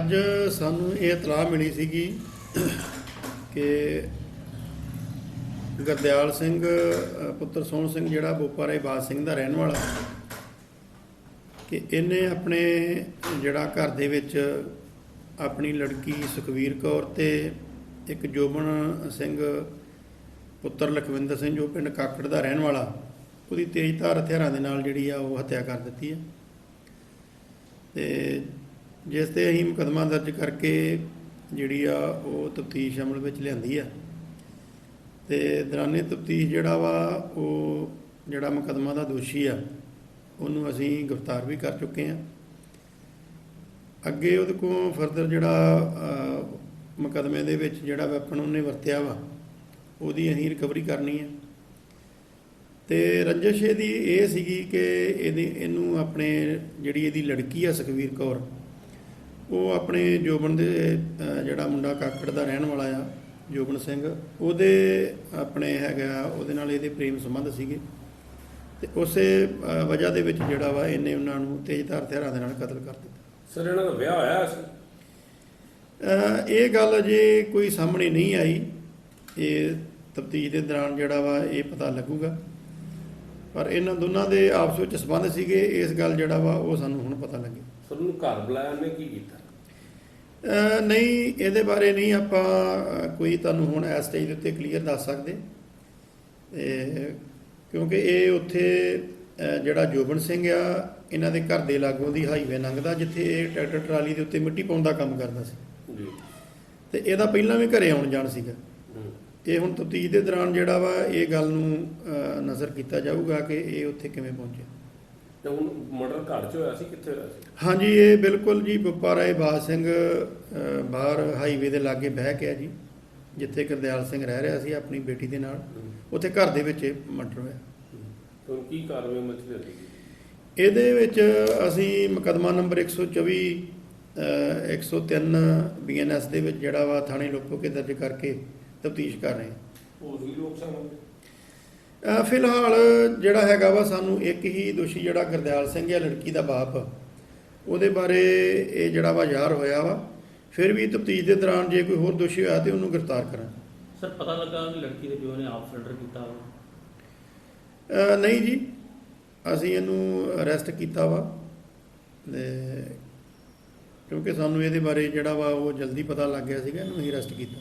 ਅੱਜ ਸਾਨੂੰ ਇਹ ਇਤਲਾਹ ਮਿਲੀ ਸੀਗੀ ਕਿ ਗੁਰਦਿਆਲ ਸਿੰਘ ਪੁੱਤਰ ਸੋਹਣ ਸਿੰਘ ਜਿਹੜਾ ਬੋਪਾਰੇ ਬਾਦ ਸਿੰਘ ਦਾ ਰਹਿਣ ਵਾਲਾ, ਕਿ ਇਹਨੇ ਆਪਣੇ ਜਿਹੜਾ ਘਰ ਦੇ ਵਿੱਚ ਆਪਣੀ ਲੜਕੀ ਸੁਖਵੀਰ ਕੌਰ ਤੇ ਇੱਕ ਜੋਬਨ ਸਿੰਘ, ਪੁੱਤਰ ਲਖਵਿੰਦਰ ਸਿੰਘ, ਜੋ ਪਿੰਡ ਕਾਕੜ ਦਾ ਰਹਿਣ ਵਾਲਾ, ਉਹਦੀ ਤੇਜ਼ਧਾਰ ਹਥਿਆਰਾਂ ਦੇ ਨਾਲ ਜਿਹੜੀ ਆ ਉਹ ਹੱਤਿਆ ਕਰ ਦਿੱਤੀ ਹੈ ਤੇ ਜਿਸ ਤੇ ਅਸੀਂ ਮੁਕੱਦਮਾ ਦਰਜ ਕਰਕੇ ਜਿਹੜੀ ਆ ਉਹ ਤਫਤੀਸ਼ ਅਮਲ ਵਿੱਚ ਲਿਆਂਦੀ ਆ। ਤੇ ਦੌਰਾਨੇ ਤਫਤੀਸ਼ ਜਿਹੜਾ ਵਾ ਉਹ ਜਿਹੜਾ ਮੁਕੱਦਮਾ ਦਾ ਦੋਸ਼ੀ ਆ ਉਹਨੂੰ ਅਸੀਂ ਗ੍ਰਿਫਤਾਰ ਵੀ ਕਰ ਚੁੱਕੇ ਆ। ਅੱਗੇ ਉਹਦੇ ਕੋਲ ਫਰਦਰ ਜਿਹੜਾ ਅਹ, ਮੁਕੱਦਮੇ ਦੇ ਵਿੱਚ ਜਿਹੜਾ ਵੈਪਨ ਉਹਨੇ ਵਰਤਿਆ ਵਾ ਉਹਦੀ ਅਸੀਂ ਰਿਕਵਰੀ ਕਰਨੀ ਹੈ ਤੇ ਰੰਜਸ਼ ਇਹਦੀ ਇਹ ਸੀਗੀ ਕਿ ਇਹਦੀ ਇਹਨੂੰ ਆਪਣੇ ਜਿਹੜੀ ਇਹਦੀ ਲੜਕੀ ਆ ਸੁਖਵੀਰ ਕੌਰ ਉਹ ਆਪਣੇ ਜੋਬਨ ਦੇ ਜਿਹੜਾ ਮੁੰਡਾ ਕਾਕੜ ਦਾ ਰਹਿਣ ਵਾਲਾ ਆ ਜੋਬਨ ਸਿੰਘ ਉਹਦੇ ਆਪਣੇ ਹੈਗਾ ਉਹਦੇ ਨਾਲ ਇਹਦੇ ਪ੍ਰੇਮ ਸੰਬੰਧ ਸੀਗੇ। ਤੇ ਉਸੇ ਵਜ੍ਹਾ ਦੇ ਵਿੱਚ ਜਿਹੜਾ ਵਾ ਇਹਨੇ ਉਹਨਾਂ ਨੂੰ ਤੇਜ਼ਧਾਰ ਹਥਿਆਰਾਂ ਦੇ ਨਾਲ ਕਤਲ ਕਰ ਦਿੱਤਾ। ਸਰ ਇਹਨਾਂ ਦਾ ਵਿਆਹ ਹੋਇਆ ਸੀ? ਇਹ ਗੱਲ ਅਜੇ ਕੋਈ ਸਾਹਮਣੇ ਨਹੀਂ ਆਈ। ਇਹ ਤਫਤੀਸ਼ ਦੇ ਦੌਰਾਨ ਜਿਹੜਾ ਵਾ ਇਹ ਪਤਾ ਲੱਗੂਗਾ। ਪਰ ਇਹਨਾਂ ਦੋਨਾਂ ਦੇ ਆਪਸ ਵਿੱਚ ਸੰਬੰਧ ਸੀਗੇ। ਇਸ ਗੱਲ ਜਿਹੜਾ ਵਾ ਉਹ ਸਾਨੂੰ ਹੁਣ ਪਤਾ ਲੱਗੇ। ਸਰ ਨੂੰ ਘਰ ਬੁਲਾਇਆ ਨੇ ਕੀ ਕੀਤਾ? ਨਹੀਂ ਇਹਦੇ ਬਾਰੇ ਨਹੀਂ ਆਪਾਂ ਕੋਈ ਤੁਹਾਨੂੰ ਹੁਣ ਇਸ ਸਟੇਜ ਦੇ ਉੱਤੇ ਕਲੀਅਰ ਦੱਸ ਸਕਦੇ। ਤੇ ਕਿਉਂਕਿ ਇਹ ਉੱਥੇ ਜਿਹੜਾ ਜੋਬਨ ਸਿੰਘ ਆ ਇਹਨਾਂ ਦੇ ਘਰ ਦੇ ਲਾਗੋਂ ਦੀ ਹਾਈਵੇ ਲੰਘਦਾ ਜਿੱਥੇ ਇਹ ਟਰੈਕਟਰ ਟਰਾਲੀ ਦੇ ਉੱਤੇ ਮਿੱਟੀ ਪਾਉਣ ਦਾ ਕੰਮ ਕਰਦਾ ਸੀ। ਜੀ। ਤੇ ਇਹਦਾ ਪਹਿਲਾਂ ਵੀ ਘਰੇ ਆਉਣ ਜਾਣ ਸੀਗਾ। ਇਹ ਹੁਣ ਤਫਤੀਸ਼ ਦੇ ਦੌਰਾਨ ਜਿਹੜਾ ਵਾ ਇਹ ਗੱਲ ਨੂੰ ਨਜ਼ਰ ਕੀਤਾ ਜਾਊਗਾ ਕਿ ਇਹ ਉੱਥੇ ਕਿਵੇਂ ਪਹੁੰਚਿਆ। ਤੇ ਹੁਣ ਮਰਡਰ ਘਰ ਚ ਹੋਇਆ ਸੀ ਕਿੱਥੇ ਹੋਇਆ ਸੀ? ਹਾਂਜੀ ਇਹ ਬਿਲਕੁਲ ਜੀ ਬੁੱਪਾਰਾਏ ਬਾਦ ਸਿੰਘ ਅਹ, ਬਾਹਰ ਹਾਈਵੇ ਦੇ ਲਾਗੇ ਬਹਿ ਕੇ ਆ ਜੀ ਜਿੱਥੇ ਗੁਰਦਿਆਲ ਸਿੰਘ ਰਹਿ ਰਿਹਾ ਸੀ ਆਪਣੀ ਬੇਟੀ ਦੇ ਨਾਲ ਉੱਥੇ ਘਰ ਦੇ ਵਿੱਚ ਮਰਡਰ ਹੋਇਆ। ਤੇ ਹੁਣ ਕੀ ਕਾਰਵਾਈ ਮਚਦੀ ਹੋਈ ਇਹਦੇ ਵਿੱਚ ਅਸੀਂ ਮੁਕੱਦਮਾ ਨੰਬਰ 124 ਅਹ, 103 ਬੀਐਨਐਸ ਦੇ ਵਿੱਚ ਜਿਹੜਾ ਵਾ ਥਾਣੇ ਲੋਕੋ ਕੇ ਦਰਜ ਕਰਕੇ ਤਫਤੀਸ਼ ਕਰ ਰਹੇ ਹਾਂ। ਹੋਰ ਵੀ ਲੋਕ ਸਨ? ਫਿਲਹਾਲ ਜਿਹੜਾ ਹੈਗਾ ਵਾ ਸਾਨੂੰ ਇੱਕ ਹੀ ਦੋਸ਼ੀ ਜਿਹੜਾ ਗੁਰਦਿਆਲ ਸਿੰਘ ਹੈ ਲੜਕੀ ਦਾ ਬਾਪ ਉਹਦੇ ਬਾਰੇ ਇਹ ਜਿਹੜਾ ਵਾ ਜ਼ਾਹਰ ਹੋਇਆ ਵਾ। ਫਿਰ ਵੀ ਤਫਤੀਸ਼ ਦੇ ਦੌਰਾਨ ਜੇ ਕੋਈ ਹੋਰ ਦੋਸ਼ੀ ਹੋਇਆ ਤੇ ਉਹਨੂੰ ਗ੍ਰਿਫਤਾਰ ਕਰਾਂ ਸਰ ਪਤਾ ਲੱਗਾ ਕਿ ਲੜਕੀ ਦੇ ਪਿਓ ਨੇ ਆਪ ਸਰੈਂਡਰ ਕੀਤਾ ਵਾ। ਨਹੀਂ ਜੀ ਅਸੀਂ ਇਹਨੂੰ ਅਰੈਸਟ ਕੀਤਾ ਵਾ ਤੇ ਕਿਉਂਕਿ ਸਾਨੂੰ ਇਹਦੇ ਬਾਰੇ ਜਿਹੜਾ ਵਾ ਉਹ ਜਲਦੀ ਪਤਾ ਲੱਗ ਗਿਆ ਸੀਗਾ ਇਹਨੂੰ ਅਸੀਂ ਅਰੈਸਟ ਕੀਤਾ।